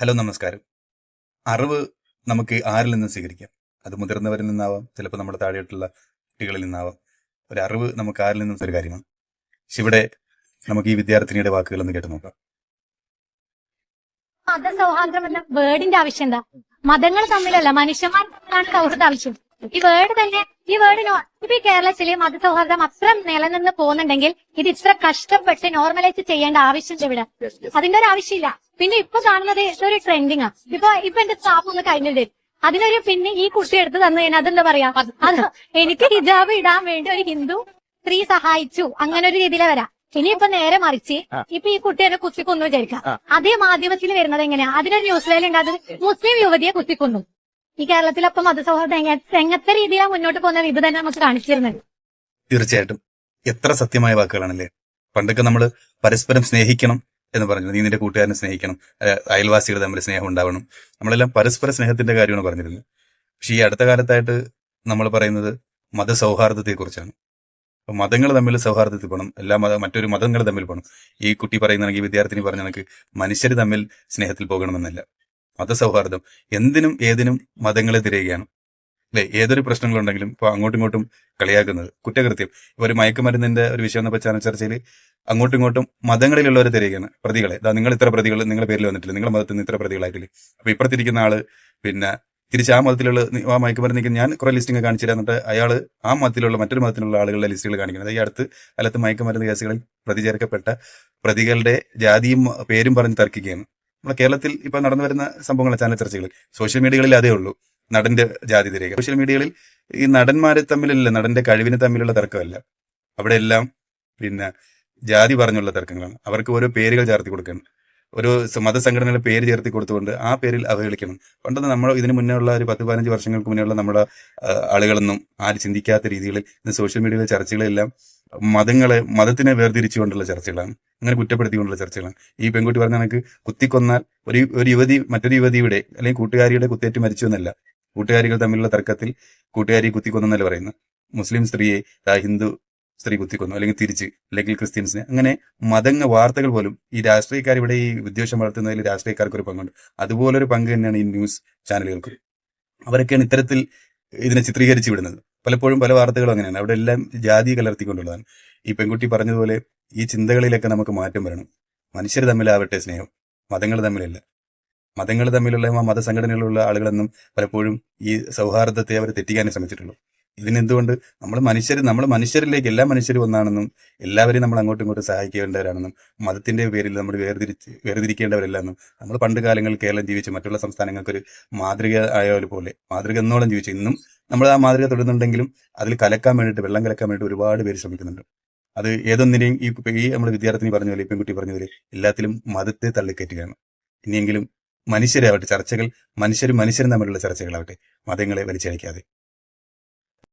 Hello നമസ്കാരം. അറിവ് നമുക്ക് ആരിൽ നിന്നും സ്വീകരിക്കാം? അത് മുതിർന്നവരിൽ നിന്നാവാം ചിലപ്പോൾ നമ്മുടെ താഴെയായിട്ടുള്ള കുട്ടികളിൽ നിന്നാവാം. ഒരു അറിവ് നമുക്ക് ആരിൽ നിന്നും ഒരു കാര്യമാണ്. പക്ഷെ ഇവിടെ നമുക്ക് ഈ വിദ്യാർത്ഥിനിയുടെ വാക്കുകൾ ഒന്ന് കേട്ട് നോക്കാം. മതസൗഹാർദ്ദം എന്ന വേർഡിന്റെ ആവശ്യം എന്താ? മതങ്ങൾ തമ്മിലല്ല മനുഷ്യന്മാർ തമ്മിലാണ് സൗഹൃദ ആവശ്യം. ഈ വേർഡ് തന്നെ ഈ വേർഡ് ഇപ്പൊ ഈ കേരളത്തിലെ മതസൗഹാർദ്ദം അത്ര നിലനിന്ന് പോകുന്നുണ്ടെങ്കിൽ ഇത് ഇത്ര കഷ്ടപ്പെട്ട് നോർമലൈസ് ചെയ്യേണ്ട ആവശ്യം ഇവിടെ. അതിന്റെ ഒരു ആവശ്യമില്ല. പിന്നെ ഇപ്പൊ കാണുന്നത് ഇതൊരു ട്രെൻഡിങ് ആണ് ഇപ്പൊ ഇപ്പൊ എന്റെ സ്റ്റാഫ് ഒന്ന് കഴിഞ്ഞിട്ട് അതിനൊരു പിന്നെ ഈ കുട്ടി എടുത്ത് തന്നു കഴിഞ്ഞാൽ അതെന്താ പറയാ? അത് എനിക്ക് ഹിജാബ് ഇടാൻ വേണ്ടി ഒരു ഹിന്ദു സ്ത്രീ സഹായിച്ചു. അങ്ങനെ ഒരു രീതിയിലെ വരാം. ഇനിയിപ്പൊ നേരെ മറിച്ച് ഇപ്പൊ ഈ കുട്ടി എന്നെ കുത്തിക്കൊന്നു വിചാരിക്കാം. അതേ മാധ്യമത്തിൽ വരുന്നത് എങ്ങനെയാ? അതിനൊരു ന്യൂസ് ലൈനുണ്ട് അത് മുസ്ലിം യുവതിയെ കുത്തിക്കൊന്നു. ഈ കേരളത്തിലൊപ്പം മതസൗഹാർദ്ദം എങ്ങ- എങ്ങനത്തെ രീതിയിലാണ് മുന്നോട്ട് പോകുന്ന വിഭ തന്നെ നമുക്ക് കാണിച്ചിരുന്നത് തീർച്ചയായിട്ടും. എത്ര സത്യമായ വാക്കുകളാണല്ലേ? പണ്ടൊക്കെ നമ്മൾ പരസ്പരം സ്നേഹിക്കണം എന്ന് പറഞ്ഞു നീ നിന്റെ കൂട്ടുകാരനെ സ്നേഹിക്കണം. അയൽവാസികൾ തമ്മിൽ സ്നേഹം ഉണ്ടാവണം. നമ്മളെല്ലാം പരസ്പര സ്നേഹത്തിന്റെ കാര്യമാണ് പറഞ്ഞിരുന്നത്. പക്ഷെ ഈ അടുത്ത കാലത്തായിട്ട് നമ്മൾ പറയുന്നത് മതസൗഹാർദ്ദത്തെക്കുറിച്ചാണ്. അപ്പൊ മതങ്ങൾ തമ്മിൽ സൗഹാർദ്ദത്തിൽ പോകണം എല്ലാ മത മറ്റൊരു മതങ്ങൾ തമ്മിൽ പോകണം ഈ കുട്ടി പറയുന്നതാണെങ്കിൽ വിദ്യാർത്ഥിനി പറഞ്ഞ കണക്ക് മനുഷ്യർ തമ്മിൽ സ്നേഹത്തിൽ പോകണമെന്നല്ല. മതസൗഹാർദ്ദം എന്തിനും ഏതിനും മതങ്ങളെ തിരയുകയാണ്. അല്ലെ? ഏതൊരു പ്രശ്നങ്ങളുണ്ടെങ്കിലും ഇപ്പൊ അങ്ങോട്ടും ഇങ്ങോട്ടും കളിയാക്കുന്നത്. കുറ്റകൃത്യം. ഒരു മയക്കുമരുന്നിന്റെ ഒരു വിഷയം എന്ന പശ്ചാത്തല ചർച്ചയിൽ അങ്ങോട്ടും ഇങ്ങോട്ടും മതങ്ങളിലുള്ളവരെ തിരയുകയാണ്. പ്രതികളെ. ദാ നിങ്ങൾ ഇത്ര പ്രതികൾ നിങ്ങളുടെ പേരിൽ വന്നിട്ടില്ല? നിങ്ങളുടെ മതത്തിൽ നിന്ന് ഇത്ര പ്രതികളായിട്ടില്ല? അപ്പൊ ഇപ്പുറത്തിരിക്കുന്ന ആൾ പിന്നെ തിരിച്ച് ആ മതത്തിലുള്ള ആ മയക്കുമരുന്ന് ഞാൻ കുറെ ലിസ്റ്റിംഗ് കാണിച്ചു എന്നിട്ട് അയാൾ ആ മതത്തിലുള്ള മറ്റൊരു മതത്തിലുള്ള ആളുകളുടെ ലിസ്റ്റുകൾ കാണിക്കുന്നത്. ഈ അടുത്ത് അല്ലാത്ത മയക്കുമരുന്ന് കേസുകളിൽ പ്രതിചേർക്കപ്പെട്ട പ്രതികളുടെ ജാതിയും പേരും പറഞ്ഞ് തർക്കിക്കുകയാണ്. നമ്മുടെ കേരളത്തിൽ ഇപ്പൊ നടന്നു വരുന്ന സംഭവങ്ങൾ ചാനൽ ചർച്ചകൾ സോഷ്യൽ മീഡിയകളിൽ അതേ ഉള്ളൂ. നടന്റെ ജാതി തിരികെ സോഷ്യൽ മീഡിയകളിൽ ഈ നടന്മാരെ തമ്മിലല്ല നടന്റെ കഴിവിന് തമ്മിലുള്ള തർക്കമല്ല. അവിടെ എല്ലാം പിന്നെ ജാതി പറഞ്ഞുള്ള തർക്കങ്ങളാണ്. അവർക്ക് ഓരോ പേരുകൾ ചേർത്തി കൊടുക്കണം. ഒരു മതസംഘടനയുടെ പേര് ചേർത്തി കൊടുത്തുകൊണ്ട് ആ പേരിൽ അവഹേളിക്കണം പണ്ടൊന്നും നമ്മൾ ഇതിന് മുന്നേ ഉള്ള ഒരു പത്ത് പതിനഞ്ച് വർഷങ്ങൾക്ക് മുന്നേ നമ്മുടെ ആളുകളൊന്നും ആരും ചിന്തിക്കാത്ത രീതിയിൽ ഇന്ന് സോഷ്യൽ മീഡിയയിലെ ചർച്ചകളെല്ലാം മതങ്ങളെ മതത്തിനെ വേർതിരിച്ചുകൊണ്ടുള്ള ചർച്ചകളാണ്. അങ്ങനെ കുറ്റപ്പെടുത്തിക്കൊണ്ടുള്ള ചർച്ചകളാണ്. ഈ പെൺകുട്ടി പറഞ്ഞ കണക്ക് കുത്തിക്കൊന്നാൽ ഒരു ഒരു യുവതി മറ്റൊരു യുവതിയുടെ അല്ലെങ്കിൽ കൂട്ടുകാരിയുടെ കുത്തേറ്റ് മരിച്ചു എന്നല്ല. കൂട്ടുകാരികൾ തമ്മിലുള്ള തർക്കത്തിൽ കൂട്ടുകാരി കുത്തിക്കൊന്നെന്നല്ല പറയുന്നത്. മുസ്ലിം സ്ത്രീയെ ഹിന്ദു സ്ത്രീ കുത്തിക്കൊന്നു അല്ലെങ്കിൽ തിരിച്ച് അല്ലെങ്കിൽ ക്രിസ്ത്യൻസിന്. അങ്ങനെ മതങ്ങ വാർത്തകൾ പോലും ഈ രാഷ്ട്രീയക്കാർ ഇവിടെ ഈ വിദ്വേഷം വളർത്തുന്നതിൽ രാഷ്ട്രീയക്കാർക്ക് ഒരു പങ്കുണ്ട്. അതുപോലൊരു പങ്ക് തന്നെയാണ് ഈ ന്യൂസ് ചാനലുകൾക്ക്. അവരൊക്കെയാണ് ഇത്തരത്തിൽ ഇതിനെ ചിത്രീകരിച്ചു വിടുന്നത്. പലപ്പോഴും പല വാർത്തകളും അങ്ങനെയാണ്. അവിടെ എല്ലാം ജാതി കലർത്തിക്കൊണ്ടുള്ളതാണ്. ഈ പെൺകുട്ടി പറഞ്ഞതുപോലെ ഈ ചിന്തകളിലൊക്കെ നമുക്ക് മാറ്റം വരണം. മനുഷ്യർ തമ്മിലാവട്ടെ സ്നേഹം. മതങ്ങൾ തമ്മിലല്ല. മതങ്ങൾ തമ്മിലുള്ള ആ മതസംഘടനകളിലുള്ള ആളുകളെന്നും പലപ്പോഴും ഈ സൗഹാർദ്ദത്തെ അവർ തെറ്റിക്കാനേ ശ്രമിച്ചിട്ടുള്ളൂ. ഇതിനെന്തുകൊണ്ട്? നമ്മൾ മനുഷ്യർ നമ്മൾ മനുഷ്യരിലേക്ക് എല്ലാ മനുഷ്യരും ഒന്നാണെന്നും എല്ലാവരെയും നമ്മൾ അങ്ങോട്ടും ഇങ്ങോട്ടും സഹായിക്കേണ്ടവരാണെന്നും മതത്തിന്റെ പേരിൽ നമ്മൾ വേർതിരിച്ച് വേർതിരിക്കേണ്ടവരല്ലെന്നും നമ്മൾ പണ്ട് കാലങ്ങളിൽ കേരളം ജീവിച്ച് മറ്റുള്ള സംസ്ഥാനങ്ങൾക്കൊരു മാതൃക ആയ പോലെ മാതൃക എന്നോളം ജീവിച്ചു ഇന്നും നമ്മൾ ആ മാതൃക തുടരുന്നുണ്ടെങ്കിലും അതിൽ കലക്കാൻ വേണ്ടിയിട്ട് വെള്ളം കലക്കാൻ വേണ്ടിയിട്ട് ഒരുപാട് പേര് ശ്രമിക്കുന്നുണ്ട്. അത് ഏതൊന്നിനെയും ഈ ഈ നമ്മുടെ വിദ്യാർത്ഥിനി പറഞ്ഞ പോലെ പെൺകുട്ടി പറഞ്ഞ പോലെ എല്ലാത്തിലും മതത്തെ തള്ളിക്കയറ്റുകയാണ്. ഇനിയെങ്കിലും മനുഷ്യരാവട്ടെ ചർച്ചകൾ മനുഷ്യരും മനുഷ്യരും തമ്മിലുള്ള ചർച്ചകളാവട്ടെ മതങ്ങളെ വലിച്ചഴിക്കാതെ.